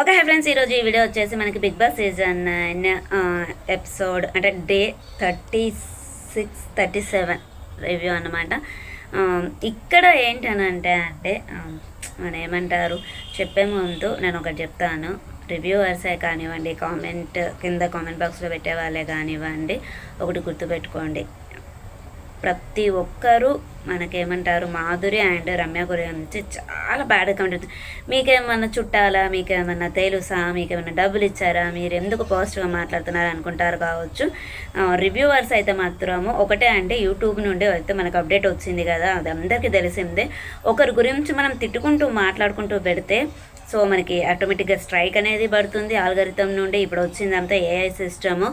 Okay hi friends. ఈరోజు ఈ video వచ్చేసి మనకి Bigg Boss season nine episode అంటే day thirty six thirty seven review అన్నమాట. ఇక్కడ ఏంటనంటే అంటే మన ఏమంటారు? చెప్పే ముందు నేను ఒకటి చెప్తాను. రివ్యూవర్సే కానివ్వండి కామెంట్ కింద కామెంట్ బాక్స్లో పెట్టే వాళ్ళే కానివ్వండి ఒకటి గుర్తుపెట్టుకోండి. ప్రతి ఒక్కరూ మనకేమంటారు మాధురి అండ్ రమ్య గురించి చాలా బ్యాడ్ కమెంట్ మీకేమన్నా చుట్టాలా? మీకేమన్నా తెలుసా? మీకేమన్నా డబ్బులు ఇచ్చారా? మీరు ఎందుకు పాజిటివ్గా మాట్లాడుతున్నారు అనుకుంటారు కావచ్చు. రివ్యూవర్స్ అయితే మాత్రము ఒకటే అంటే యూట్యూబ్ నుండి అయితే మనకు అప్డేట్ వచ్చింది కదా అది అందరికీ తెలిసిందే. ఒకరి గురించి మనం తిట్టుకుంటూ మాట్లాడుకుంటూ పెడితే సో మనకి ఆటోమేటిక్గా స్ట్రైక్ అనేది పడుతుంది ఆల్గరితం నుండి. ఇప్పుడు వచ్చిందంతా ఏఐ సిస్టమ్.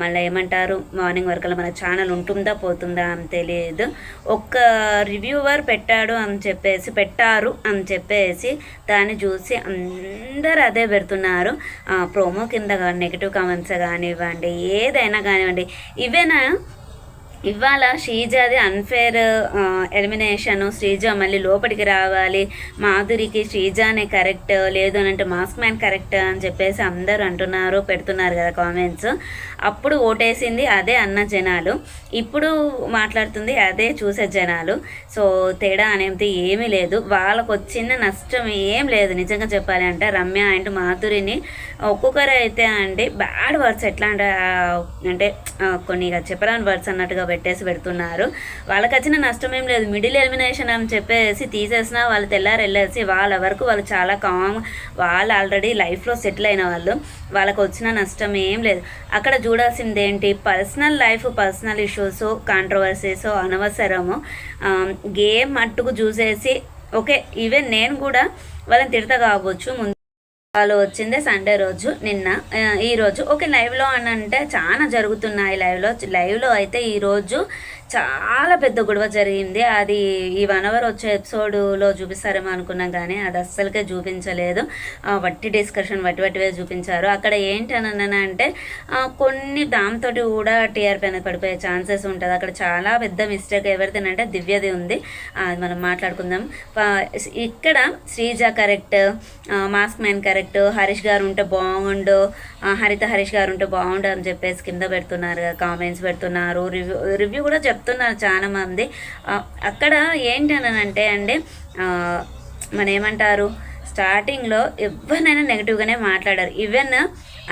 మళ్ళీ ఏమంటారు? మార్నింగ్ వరకు మన ఛానల్ ఉంటుందా పోతుందా అని తెలియదు. ఒక్క రివ్యూవర్ పెట్టాడు అని చెప్పేసి పెట్టారు అని చెప్పేసి దాన్ని చూసి అందరు అదే పెడుతున్నారు. ప్రోమో కింద నెగిటివ్ కామెంట్స్ కానివ్వండి ఏదైనా కానివ్వండి ఇవేనా? ఇవాళ శ్రీజాది అన్ఫేర్ ఎలిమినేషన్ శ్రీజ మళ్ళీ లోపలికి రావాలి మాధురికి శ్రీజానే కరెక్ట్ లేదు అని అంటే మాస్క్ మ్యాన్ కరెక్ట్ అని చెప్పేసి అందరూ అంటున్నారు పెడుతున్నారు కదా కామెంట్స్ అప్పుడు ఓటేసింది అదే అన్న జనాలు. ఇప్పుడు మాట్లాడుతుంది అదే చూసే జనాలు. సో తేడా అనేది ఏమీ లేదు. వాళ్ళకు వచ్చిన నష్టం ఏం లేదు. నిజంగా చెప్పాలి అంటే రమ్య అండ్ మాధురిని ఒక్కొక్కరు అయితే అండి బ్యాడ్ వర్డ్స్ ఎట్లా అంటే అంటే కొన్ని ఇక చెప్పరాని వర్డ్స్ అన్నట్టుగా పెట్టేసి పెడుతున్నారు. వాళ్ళకి వచ్చిన నష్టం ఏం లేదు. మిడిల్ ఎలిమినేషన్ అని చెప్పేసి తీసేసిన వాళ్ళు తెల్లారు వెళ్ళేసి వాళ్ళ వరకు వాళ్ళు చాలా కామ్ వాళ్ళు ఆల్రెడీ లైఫ్లో సెటిల్ అయిన వాళ్ళు. వాళ్ళకి వచ్చిన నష్టం ఏం లేదు. అక్కడ చూ ఏంటి personal life personal issues controversies అనవసరము game మట్టుకు చూసేసి ఓకే ఈవెన్ నేను కూడా వాళ్ళని తిడతా కావచ్చు. ముందు వాళ్ళు వచ్చిందే సండే రోజు నిన్న ఈరోజు ఈ రోజు. ఓకే లైవ్లో అని అంటే చాలా జరుగుతున్నాయి లైవ్లో. లైవ్లో అయితే ఈరోజు చాలా పెద్ద గొడవ జరిగింది. అది ఈ వన్ అవర్ వచ్చే ఎపిసోడ్లో చూపిస్తారేమో అనుకున్నాం కానీ అది అస్సలకే చూపించలేదు. వట్టి డిస్కషన్ వట్టి వట్టివే చూపించారు. అక్కడ ఏంటి అని అంటే కొన్ని దాంతో కూడా టీఆర్పీ అనేది పడిపోయే ఛాన్సెస్ ఉంటుంది. అక్కడ చాలా పెద్ద మిస్టేక్ ఎవరిదేనంటే దివ్యది ఉంది. అది మనం మాట్లాడుకుందాం. ఇక్కడ Sreeja correct mask man correct Harish గారు ఉంటే బాగుండు హరిత హరీష్ గారు ఉంటే బాగుండు అని చెప్పేసి కింద పెడుతున్నారు కామెంట్స్ పెడుతున్నారు రివ్యూ రివ్యూ కూడా చెప్తున్నారు చాలా మంది. అక్కడ ఏంటి అంటే అండి ఆ, మన ఏమంటారు స్టార్టింగ్లో ఎవరినైనా నెగిటివ్గానే మాట్లాడారు. ఈవెన్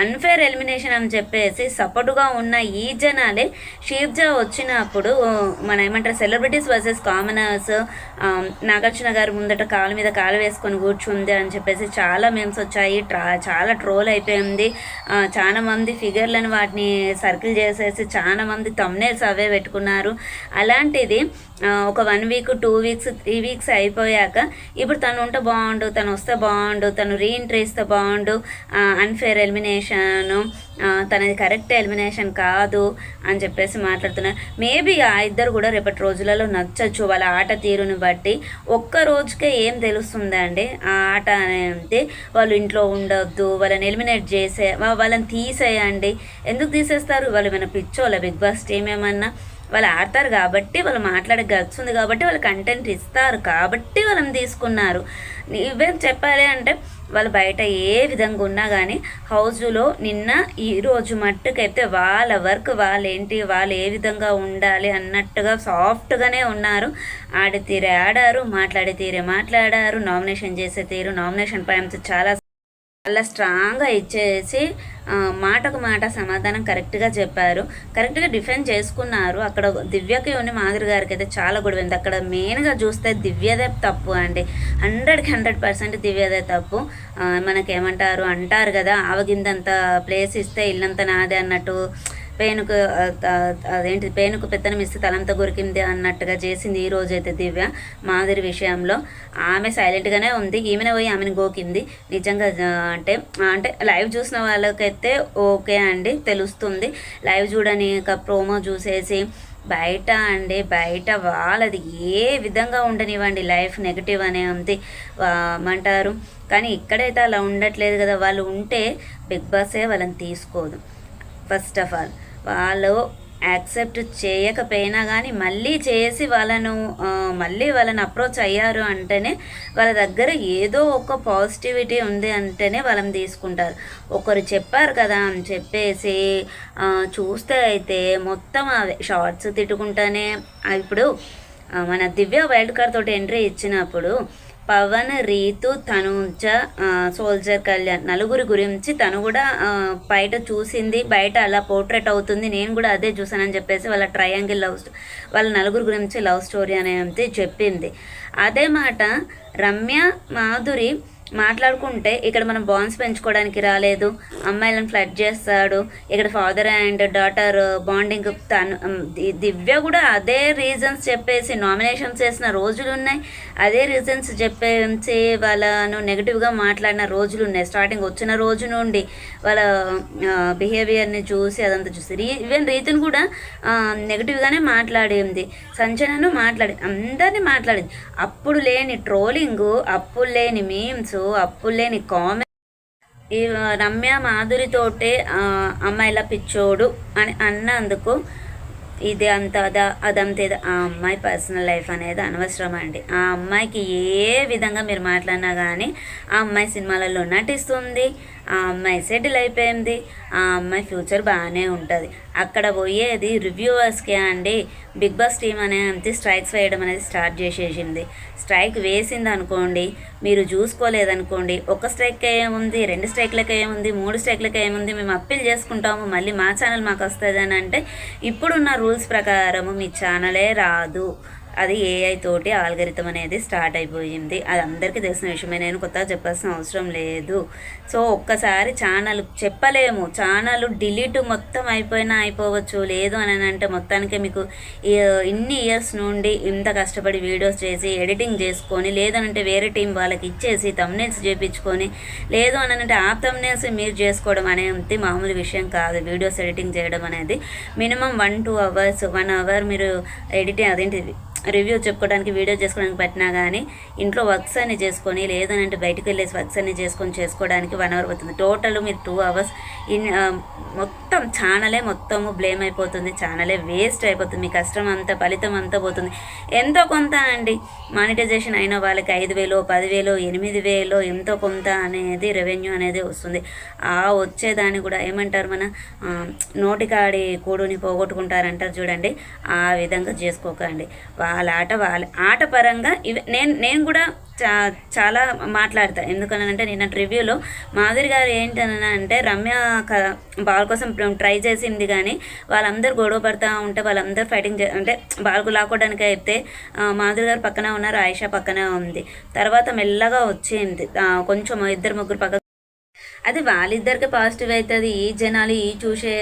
అన్ఫేర్ ఎలిమినేషన్ అని చెప్పేసి సపోర్టుగా ఉన్న ఈ జనాలే షీప్జా వచ్చినప్పుడు మన ఏమంటారు సెలబ్రిటీస్ వర్సెస్ కామనర్స్ నాగార్జున గారు ముందట కాలు మీద కాలు వేసుకొని కూర్చుంది అని చెప్పేసి చాలా మేమ్స్ వచ్చాయి. ట్రా చాలా ట్రోల్ అయిపోయింది. చాలా మంది ఫిగర్లను వాటిని సర్కిల్ చేసేసి చాలా మంది తమ్నేల్స్ అవే పెట్టుకున్నారు. అలాంటిది ఒక one week two weeks three weeks అయిపోయాక ఇప్పుడు తను ఉంటే బాగుండు తను వస్తే బాగుండు తను రీఎంట్రీ ఇస్తే బాగుండు అన్ఫేర్ ఎలిమినేషన్ తనది కరెక్ట్ ఎలిమినేషన్ కాదు అని చెప్పేసి మాట్లాడుతున్నారు. మేబీ ఆ ఇద్దరు కూడా రేపటి రోజులలో నచ్చచ్చు వాళ్ళ ఆట తీరుని బట్టి. ఒక్క రోజుకే ఏం తెలుస్తుందండి ఆ ఆట అనేది వాళ్ళు ఇంట్లో ఉండొద్దు వాళ్ళని ఎలిమినేట్ చేసే వాళ్ళని తీసేయండి. ఎందుకు తీసేస్తారు? వాళ్ళు ఏమైనా పిచ్చోళ్ళ? బిగ్ బాస్ టీం ఏమన్నా? వాళ్ళు ఆడతారు కాబట్టి వాళ్ళు మాట్లాడే గట్స్ ఉంది కాబట్టి వాళ్ళు కంటెంట్ ఇస్తారు కాబట్టి వాళ్ళని తీసుకున్నారు. ఇవేం చెప్పాలి అంటే వాళ్ళు బయట ఏ విధంగా ఉన్నా కానీ హౌస్లో నిన్న ఈరోజు మట్టుకైతే వాళ్ళ వర్క్ వాళ్ళు ఏంటి వాళ్ళు ఏ విధంగా ఉండాలి అన్నట్టుగా సాఫ్ట్గానే ఉన్నారు. ఆడి తీరే ఆడారు మాట్లాడే తీరే మాట్లాడారు నామినేషన్ చేసే తీరు నామినేషన్ పాయింట్స్ చాలా చాలా స్ట్రాంగ్గా ఇచ్చేసి మాటకు మాట సమాధానం కరెక్ట్గా చెప్పారు. కరెక్ట్గా డిఫెండ్ చేసుకున్నారు. అక్కడ దివ్యకి ఉన్న మాదిరి గారికి అయితే చాలా గొడవైంది అక్కడ మెయిన్గా చూస్తే దివ్యదే తప్పు అండి. హండ్రెడ్కి హండ్రెడ్ పర్సెంట్ దివ్యదే తప్పు. మనకేమంటారు? అంటారు కదా ఆవగిందంత ప్లేస్ ఇస్తే ఇల్లంత నాదే అన్నట్టు. పేనుకు అదేంటి పేనుకు పెత్తనం ఇస్తే తలంతా గురికింది అన్నట్టుగా చేసింది ఈ రోజైతే దివ్య మాదిరి విషయంలో. ఆమె సైలెంట్గానే ఉంది. ఈమెనే పోయి ఆమెను గోకింది. నిజంగా అంటే అంటే లైవ్ చూసిన వాళ్ళకైతే ఓకే అండి తెలుస్తుంది. లైవ్ చూడని ఇక ప్రోమో చూసేసి బయట అండి బయట వాళ్ళది ఏ విధంగా ఉండనివ్వండి లైఫ్ నెగిటివ్ అనే ఉంది. అంటారు కానీ ఇక్కడైతే అలా ఉండట్లేదు కదా. వాళ్ళు ఉంటే బిగ్ బాసే వాళ్ళని తీసుకోదు. First of all. వాళ్ళు యాక్సెప్ట్ చేయకపోయినా కానీ మళ్ళీ చేసి వాళ్ళను మళ్ళీ వాళ్ళని అప్రోచ్ అయ్యారు అంటేనే వాళ్ళ దగ్గర ఏదో ఒక పాజిటివిటీ ఉంది అంటేనే వాళ్ళని తీసుకుంటారు. ఒకరు చెప్పారు కదా అని చెప్పేసి చూస్తే అయితే మొత్తం అవి షార్ట్స్ తిట్టుకుంటానే. ఇప్పుడు మన దివ్య వైల్డ్ కార్డ్ తోటి ఎంట్రీ ఇచ్చినప్పుడు పవన్ రీతు తనుజ సోల్జర్ కళ్యాణ్ నలుగురి గురించి తను కూడా బయట చూసింది బయట అలా పోర్ట్రేట్ అవుతుంది. నేను కూడా అదే చూసానని చెప్పేసి వాళ్ళ ట్రయాంగిల్ లవ్ స్టో వాళ్ళ నలుగురు గురించి లవ్ స్టోరీ అనేది చెప్పింది అదే మాట రమ్య మాధురి మాట్లాడుకుంటే ఇక్కడ మనం బాండ్స్ పెంచుకోవడానికి రాలేదు. అమ్మాయిలను ఫ్లడ్ చేస్తాడు. ఇక్కడ ఫాదర్ అండ్ డాటర్ బాండింగ్ తను దివ్య కూడా అదే రీజన్స్ చెప్పేసి నామినేషన్స్ చేసిన రోజులు ఉన్నాయి. అదే రీజన్స్ చెప్పేసి వాళ్ళను నెగిటివ్గా మాట్లాడిన రోజులు ఉన్నాయి. స్టార్టింగ్ వచ్చిన రోజు నుండి వాళ్ళ బిహేవియర్ని చూసి అదంతా చూసి. రీ ఈవెన్ రీతిని కూడా నెగిటివ్గానే మాట్లాడింది. సంచనను మాట్లాడి అందరినీ మాట్లాడింది. అప్పుడు లేని ట్రోలింగ్ అప్పుడు లేని మీమ్స్ అప్పుడు అప్పులేని కామెంట్. ఈ రమ్య మాధురితోటే అమ్మాయిల పిచ్చోడు అని అన్నందుకు ఇది అంత అదా అదంత ఆ అమ్మాయి పర్సనల్ లైఫ్ అనేది అనవసరం అండి. ఆ అమ్మాయికి ఏ విధంగా మీరు మాట్లాడినా కానీ ఆ అమ్మాయి సినిమాలలో నటిస్తుంది ఆ అమ్మాయి సెటిల్ అయిపోయింది. ఆ అమ్మాయి ఫ్యూచర్ బాగానే ఉంటుంది. అక్కడ పోయేది రివ్యూవర్స్కే అండి. బిగ్ బాస్ టీం అనేది స్ట్రైక్స్ వేయడం అనేది స్టార్ట్ చేసేసింది. స్ట్రైక్ వేసింది అనుకోండి మీరు చూసుకోలేదనుకోండి ఒక స్ట్రైక్ ఏముంది రెండు స్ట్రైక్లకి ఏముంది మూడు స్ట్రైక్లకి ఏముంది మేము అప్పీల్ చేసుకుంటాము మళ్ళీ మా ఛానల్ మాకు వస్తుంది అని అంటే ఇప్పుడున్న రూల్స్ ప్రకారము మీ ఛానలే రాదు. అది ఏఐ తోటి ఆల్గరితం అనేది స్టార్ట్ అయిపోయింది. అది అందరికీ తెలిసిన విషయమే. నేను కొత్తగా చెప్పాల్సిన అవసరం లేదు. సో ఒక్కసారి ఛానల్ చెప్పలేము. ఛానల్ డిలీట్ మొత్తం అయిపోయినా అయిపోవచ్చు. లేదు అని అంటే మొత్తానికి మీకు ఇన్ని ఇయర్స్ నుండి ఇంత కష్టపడి వీడియోస్ చేసి ఎడిటింగ్ చేసుకొని లేదనంటే వేరే టీం వాళ్ళకి ఇచ్చేసి తమ్నేల్స్ చేపించుకొని లేదు అని అంటే ఆ తమ్నేల్స్ మీరు చేసుకోవడం అనేది మామూలు విషయం కాదు. వీడియోస్ ఎడిటింగ్ చేయడం అనేది minimum one two hours one hour మీరు ఎడిటింగ్ అదేంటి రివ్యూ చెప్పుకోవడానికి వీడియో చేసుకోవడానికి పెట్టినా కానీ ఇంట్లో వర్క్స్ అన్ని చేసుకొని లేదనంటే బయటకు వెళ్ళేసి వర్క్స్ అన్ని చేసుకొని చేసుకోవడానికి వన్ అవర్ పడుతుంది. టోటల్ మీరు టూ అవర్స్ ఇన్ మొత్తం ఛానలే మొత్తము బ్లేమ్ అయిపోతుంది. ఛానలే వేస్ట్ అయిపోతుంది. మీ కష్టం అంతా ఫలితం అంతా పోతుంది. ఎంతో కొంత అండి మానిటైజేషన్ అయిన వాళ్ళకి ఐదు వేలు పదివేలు ఎనిమిది వేలు ఎంతో కొంత అనేది రెవెన్యూ అనేది వస్తుంది. ఆ వచ్చేదాన్ని కూడా ఏమంటారు మన నోటికాడి కూడుని పోగొట్టుకుంటారంటారు చూడండి. ఆ విధంగా చేసుకోకండి. వాళ్ళ ఆట వాళ్ళ ఆట పరంగా ఇవి నేను నేను కూడా చా చాలా మాట్లాడతా. ఎందుకనంటే నిన్న రివ్యూలో మాధురి గారు ఏంటని అంటే రమ్య క- బాల్ కోసం ట్రై చేసింది కానీ వాళ్ళందరూ గొడవ పడతా ఉంటే వాళ్ళందరూ ఫైటింగ్ చే అంటే బాల్కు లాక్కోవడానికి అయితే మాధురి గారు పక్కనే ఉన్నారు ఆయిషా పక్కనే ఉంది. తర్వాత మెల్లగా వచ్చింది. కొంచెం ఇద్దరు ముగ్గురు పక్క అది వాళ్ళిద్దరికి పాజిటివ్ అవుతుంది ఈ జనాలు ఈ చూసే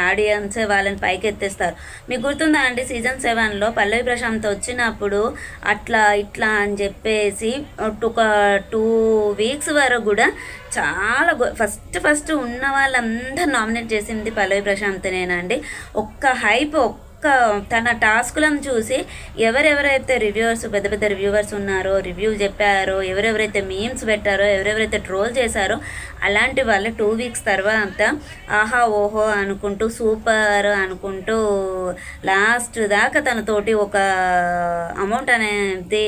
ఆడియన్స్ వాళ్ళని పైకి ఎత్తేస్తారు మీకు గుర్తుందా అండి? సీజన్ సెవెన్లో పల్లవి ప్రశాంత్ వచ్చినప్పుడు అట్లా ఇట్లా అని చెప్పేసి ఒక టూ వీక్స్ వరకు కూడా చాలా ఫస్ట్ ఫస్ట్ ఉన్న వాళ్ళందరూ నామినేట్ చేసింది పల్లవి ప్రశాంత్నేనండి ఒక్క హైప్ ఒక్క తన టాస్కులను చూసి ఎవరెవరైతే రివ్యూవర్స్ పెద్ద పెద్ద రివ్యూవర్స్ ఉన్నారో రివ్యూ చెప్పారో ఎవరెవరైతే మీమ్స్ పెట్టారో ఎవరెవరైతే ట్రోల్ చేశారో అలాంటి వాళ్ళు టూ వీక్స్ తర్వాత ఆహా ఓహో అనుకుంటూ సూపర్ అనుకుంటూ లాస్ట్ దాకా తనతోటి ఒక అమౌంట్ అనేది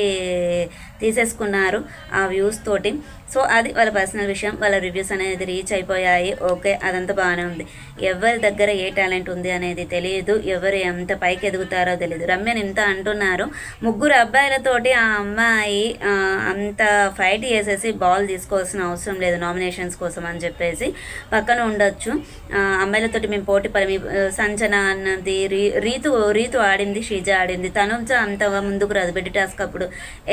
తీసేసుకున్నారు ఆ వ్యూస్ తోటి. సో అది వాళ్ళ పర్సనల్ విషయం వాళ్ళ రివ్యూస్ అనేది రీచ్ అయిపోయాయి. ఓకే అదంతా బాగానే ఉంది. ఎవరి దగ్గర ఏ టాలెంట్ ఉంది అనేది తెలియదు ఎవరు ఎంత పైకి ఎదుగుతారో తెలియదు రమ్యని ఇంత అంటున్నారు ముగ్గురు అబ్బాయిలతోటి ఆ అమ్మాయి అంత ఫైట్ చేసేసి బాల్ తీసుకోవాల్సిన అవసరం లేదు నామినేషన్స్ కోసం అని చెప్పేసి పక్కన ఉండొచ్చు. అమ్మాయిలతోటి మేము పోటీ పడి సంచన అన్నది రీ రీతు రీతు ఆడింది షీజ ఆడింది. తనుజ అంత ముందుకు రాదు. బిడ్డ టాస్క్ అప్పుడు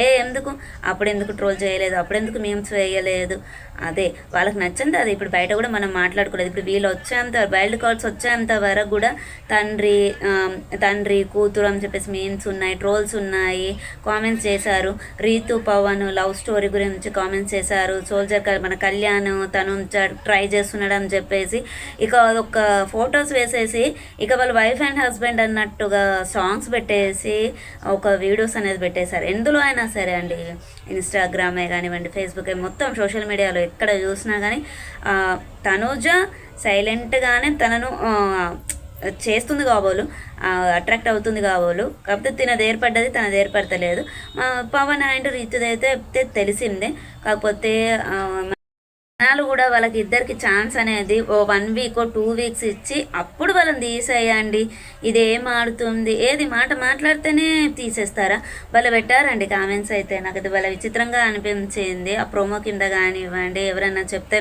ఏ ఎందుకు? అప్పుడు ఎందుకు ట్రోల్ చేయలేదు? అప్పుడు ఎందుకు మేము వేయలేదు? అదే వాళ్ళకి నచ్చింది అది. ఇప్పుడు బయట కూడా మనం మాట్లాడుకోలేదు. ఇప్పుడు వీళ్ళు వచ్చేంత వైల్డ్ కార్డ్స్ వచ్చేంత వరకు కూడా తండ్రి తండ్రి కూతురు అని చెప్పేసి మీమ్స్ ఉన్నాయి ట్రోల్స్ ఉన్నాయి కామెంట్స్ చేశారు. రీతు పవన్ లవ్ స్టోరీ గురించి కామెంట్స్ చేశారు. సోల్జర్ క- మన కళ్యాణ్ తను ట్రై చేస్తున్నాడు అని చెప్పేసి ఇక ఒక ఫొటోస్ వేసేసి ఇక వాళ్ళ వైఫ్ అండ్ హస్బెండ్ అన్నట్టుగా సాంగ్స్ పెట్టేసి ఒక వీడియోస్ అనేది పెట్టేశారు. ఎందులో అయినా సరే అండి ఇన్స్టాగ్రామే కానివ్వండి ఫేస్బుక్ మొత్తం సోషల్ మీడియాలో ఎక్కడ చూసినా కానీ తనూజ సైలెంట్గానే తనను చేస్తుంది కాబోలు అట్రాక్ట్ అవుతుంది కాబోలు. కాకపోతే తినది ఏర్పడ్డది తనది ఏర్పడతలేదు. పవన్ అండ్ రీతుది అయితే తెలిసిందే. కాకపోతే జనాలు కూడా వాళ్ళకి ఇద్దరికి ఛాన్స్ అనేది ఓ వన్ వీక్ టూ వీక్స్ ఇచ్చి అప్పుడు వాళ్ళని తీసేయండి. ఇది ఏం ఆడుతుంది? ఏది మాట మాట్లాడితేనే తీసేస్తారా? వాళ్ళు పెట్టారండి కామెంట్స్ అయితే. నాకు అది వాళ్ళ విచిత్రంగా అనిపించింది. ఆ ప్రోమో కింద కానివ్వండి ఎవరైనా చెప్తే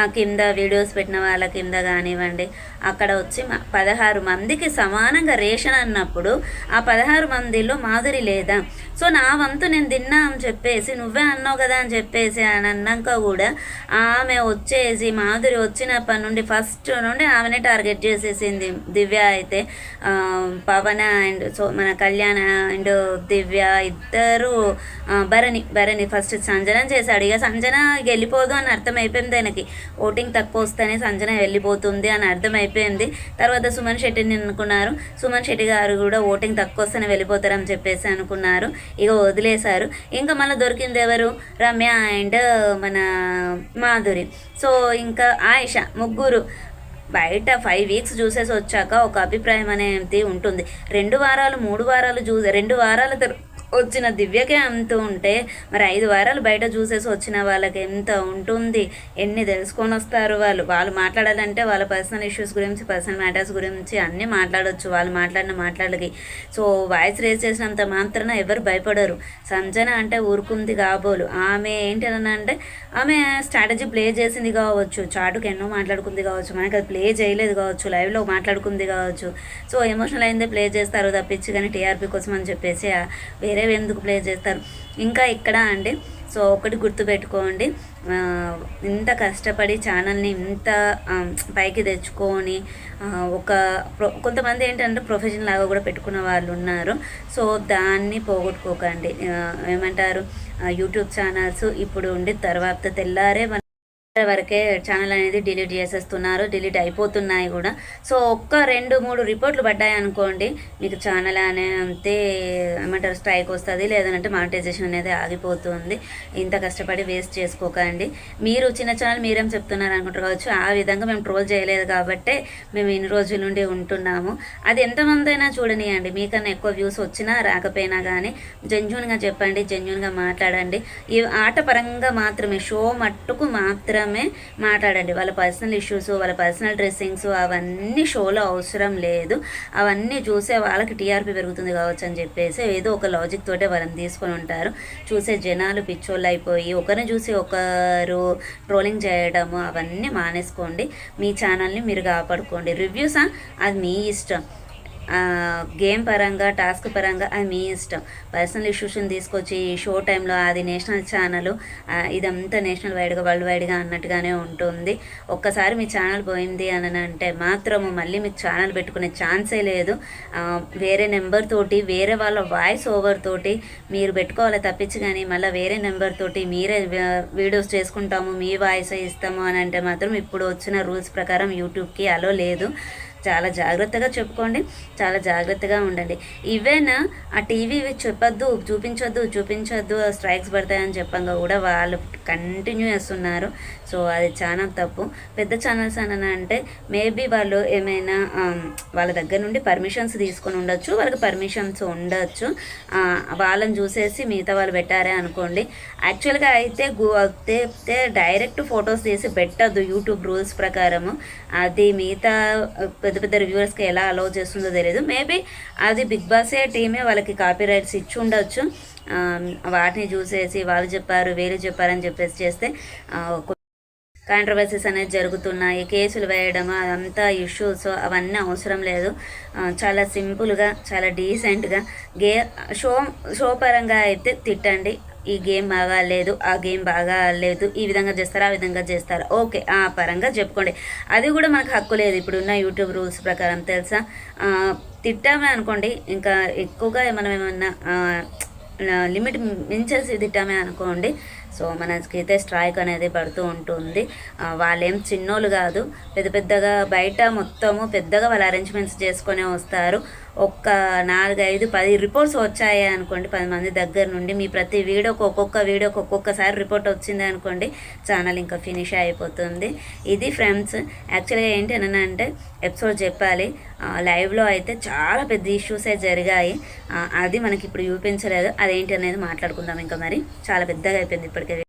ఆ కింద వీడియోస్ పెట్టిన వాళ్ళ కింద కానివ్వండి. అక్కడ వచ్చి పదహారు మందికి సమానంగా రేషన్ అన్నప్పుడు ఆ పదహారు మందిలో మాధురి లేదా? సో నా వంతు నేను తిన్నా అని చెప్పేసి నువ్వే అన్నావు కదా అని చెప్పేసి అని అన్నాక కూడా ఆమె వచ్చేసి మాధురి వచ్చినప్పటి నుండి ఫస్ట్ నుండి ఆమెనే టార్గెట్ చేసేసింది దివ్య అయితే. పవన అండ్ సో మన కళ్యాణ అండ్ దివ్య ఇద్దరు భరణి భరణి ఫస్ట్ సంజన చేశాడు. ఇక సంజన ఇక వెళ్ళిపోదు అని అర్థమైపోయింది ఆయనకి. ఓటింగ్ తక్కువ వస్తేనే సంజన వెళ్ళిపోతుంది అని అర్థమైపోయింది. తర్వాత సుమన్ శెట్టిని అనుకున్నారు. సుమన్ శెట్టి గారు కూడా ఓటింగ్ తక్కువ వస్తేనే వెళ్ళిపోతారని చెప్పేసి అనుకున్నారు. ఇక వదిలేశారు. ఇంకా మళ్ళీ దొరికింది ఎవరు? రమ్య అండ్ మన మాధురి. సో ఇంకా ఆయిష ముగ్గురు బయట ఫైవ్ వీక్స్ చూసేసి వచ్చాక ఒక అభిప్రాయం అనేది ఉంటుంది. రెండు వారాలు మూడు వారాలు చూ రెండు వారాల వచ్చిన దివ్యకే అంత ఉంటే మరి ఐదు వారాలు బయట చూసేసి వచ్చిన వాళ్ళకి ఎంత ఉంటుంది? ఎన్ని తెలుసుకొని వస్తారు వాళ్ళు? వాళ్ళు మాట్లాడాలంటే వాళ్ళ పర్సనల్ ఇష్యూస్ గురించి పర్సనల్ మ్యాటర్స్ గురించి అన్నీ మాట్లాడవచ్చు వాళ్ళు మాట్లాడిన మాట్లాడలకి సో వాయిస్ రేస్ చేసినంత మాత్రాన ఎవరు భయపడరు. సంజన అంటే ఊరుకుంది కాబోలు. ఆమె ఏంటి అని అంటే ఆమె స్ట్రాటజీ ప్లే చేసింది కావచ్చు. చాటుకు ఎన్నో మాట్లాడుకుంది కావచ్చు. మనకి అది ప్లే చేయలేదు కావచ్చు. లైవ్లో మాట్లాడుకుంది కావచ్చు. సో ఎమోషనల్ అయిందే ప్లే చేస్తారు తప్పించి కానీ టీఆర్పీ కోసం అని చెప్పేసి వేరే వేరేవి ఎందుకు ప్లే చేస్తారు? ఇంకా ఇక్కడ అండి సో ఒకటి గుర్తుపెట్టుకోండి ఇంత కష్టపడి ఛానల్ని ఇంత పైకి తెచ్చుకొని ఒక ప్రొ కొంతమంది ఏంటంటే ప్రొఫెషన్ లాగా కూడా పెట్టుకున్న వాళ్ళు ఉన్నారు. సో దాన్ని పోగొట్టుకోకండి. ఏమంటారు? యూట్యూబ్ ఛానల్స్ ఇప్పుడు ఉండి తర్వాత తెల్లారే వరకే ఛానల్ అనేది డిలీట్ చేసేస్తున్నారు డిలీట్ అయిపోతున్నాయి కూడా. సో ఒక్క రెండు మూడు రిపోర్ట్లు పడ్డాయి అనుకోండి మీకు ఛానల్ అనే అంతే ఏమంటారు స్ట్రైక్ వస్తుంది లేదంటే మానిటైజేషన్ అనేది ఆగిపోతుంది. ఇంత కష్టపడి వేస్ట్ చేసుకోకండి. మీరు చిన్న ఛానల్ మీరేం చెప్తున్నారు అనుకుంటారు కావచ్చు ఆ విధంగా మేము ట్రోల్ చేయలేదు కాబట్టి మేము ఇన్ని రోజుల నుండి ఉంటున్నాము. అది ఎంతమంది అయినా చూడనియండి. మీకన్నా ఎక్కువ వ్యూస్ వచ్చినా రాకపోయినా కానీ జెన్యున్గా చెప్పండి జెన్యున్గా మాట్లాడండి. ఈ ఆట పరంగా మాత్రమే షో మట్టుకు మాత్రం మాత్రమే మాట్లాడండి. వాళ్ళ పర్సనల్ ఇష్యూస్ వాళ్ళ పర్సనల్ డ్రెస్సింగ్స్ అవన్నీ షోలో అవసరం లేదు. అవన్నీ చూసే వాళ్ళకి టీఆర్పీ పెరుగుతుంది కావచ్చు అని చెప్పేసి ఏదో ఒక లాజిక్ తోటే వాళ్ళని తీసుకొని ఉంటారు. చూసే జనాలు పిచ్చోళ్ళు అయిపోయి ఒకరిని చూసి ఒకరు ట్రోలింగ్ చేయడము అవన్నీ మానేసుకోండి. మీ ఛానల్ని మీరు కాపాడుకోండి. రివ్యూసా అది మీ ఇష్టం. గేమ్ పరంగా టాస్క్ పరంగా అది మీ ఇష్టం. పర్సనల్ ఇష్యూస్ని తీసుకొచ్చి షో టైంలో అది నేషనల్ ఛానల్ ఇదంతా నేషనల్ వైడ్గా వరల్డ్ వైడ్గా అన్నట్టుగానే ఉంటుంది. ఒక్కసారి మీ ఛానల్ పోయింది అని అంటే మాత్రము మళ్ళీ మీకు ఛానల్ పెట్టుకునే ఛాన్సే లేదు. వేరే నెంబర్ తోటి వేరే వాళ్ళ వాయిస్ ఓవర్ తోటి మీరు పెట్టుకోవాలి తప్పించి కానీ మళ్ళీ వేరే నెంబర్ తోటి మీరే వీడియోస్ చేసుకుంటాము మీ వాయిస్ ఇస్తాము అని అంటే మాత్రం ఇప్పుడు వచ్చిన రూల్స్ ప్రకారం యూట్యూబ్కి అలో లేదు. చాలా జాగ్రత్తగా చెప్పుకోండి చాలా జాగ్రత్తగా ఉండండి. ఈవెన్ ఆ టీవీ చెప్పొద్దు చూపించొద్దు చూపించొద్దు స్ట్రైక్స్ పడతాయని చెప్పంగా కూడా వాళ్ళు కంటిన్యూ చేస్తున్నారు సో అది చాలా తప్పు. పెద్ద ఛానల్స్ అని అంటే మేబీ వాళ్ళు ఏమైనా um, వాళ్ళ దగ్గర నుండి పర్మిషన్స్ తీసుకొని ఉండొచ్చు వాళ్ళకి పర్మిషన్స్ ఉండొచ్చు. వాళ్ళని చూసేసి మిగతా వాళ్ళు పెట్టారే అనుకోండి. యాక్చువల్గా అయితే గు- అయితే డైరెక్ట్ ఫొటోస్ తీసి పెట్టద్దు యూట్యూబ్ రూల్స్ ప్రకారము. అది మిగతా పెద్ద పెద్ద రివ్యూవర్స్కి ఎలా అలౌ చేస్తుందో తెలియదు మేబీ అది బిగ్ బాసే టీమే వాళ్ళకి కాపీ రైట్స్ ఇచ్చి ఉండొచ్చు. వాటిని చూసేసి వాళ్ళు చెప్పారు వీళ్ళు చెప్పారని చెప్పేసి చేస్తే కాంట్రవర్సీస్ అనేది జరుగుతున్నాయి కేసులు వేయడం అదంతా ఇష్యూస్ అవన్నీ అవసరం లేదు. చాలా సింపుల్గా చాలా డీసెంట్గా గే షో షో పరంగా అయితే తిట్టండి. ఈ గేమ్ బాగా లేదు ఆ గేమ్ బాగా లేదు ఈ విధంగా చేస్తారు ఆ విధంగా చేస్తారు. ఓకే ఆ పరంగా చెప్పుకోండి. అది కూడా మనకు హక్కు లేదు. ఇప్పుడున్న యూట్యూబ్ రూల్స్ ప్రకారం తెలుసా? తిట్టామే అనుకోండి. ఇంకా ఎక్కువగా మనం ఏమన్నా లిమిట్ మించేసి తిట్టామే అనుకోండి. సో మనకైతే స్ట్రైక్ అనేది పడుతూ ఉంటుంది. వాళ్ళేం చిన్నోళ్ళు కాదు. పెద్ద పెద్దగా బయట మొత్తము పెద్దగా వాళ్ళు అరేంజ్మెంట్స్ చేసుకొని వస్తారు. ఒక్క నాలుగు ఐదు పది రిపోర్ట్స్ వచ్చాయి అనుకోండి పది మంది దగ్గర నుండి. మీ ప్రతి వీడియోకి ఒక్కొక్క వీడియోకి ఒక్కొక్కసారి రిపోర్ట్ వచ్చింది అనుకోండి ఛానల్ ఇంకా ఫినిష్ అయిపోతుంది. ఇది ఫ్రెండ్స్ యాక్చువల్గా ఏంటి అని అంటే ఎపిసోడ్ చెప్పాలి. లైవ్లో అయితే చాలా పెద్ద ఇష్యూసే జరిగాయి. అది మనకి ఇప్పుడు చూపించలేదు. అదేంటి అనేది మాట్లాడుకుందాం ఇంకా మరి. చాలా పెద్దగా అయిపోయింది ఇప్పటికే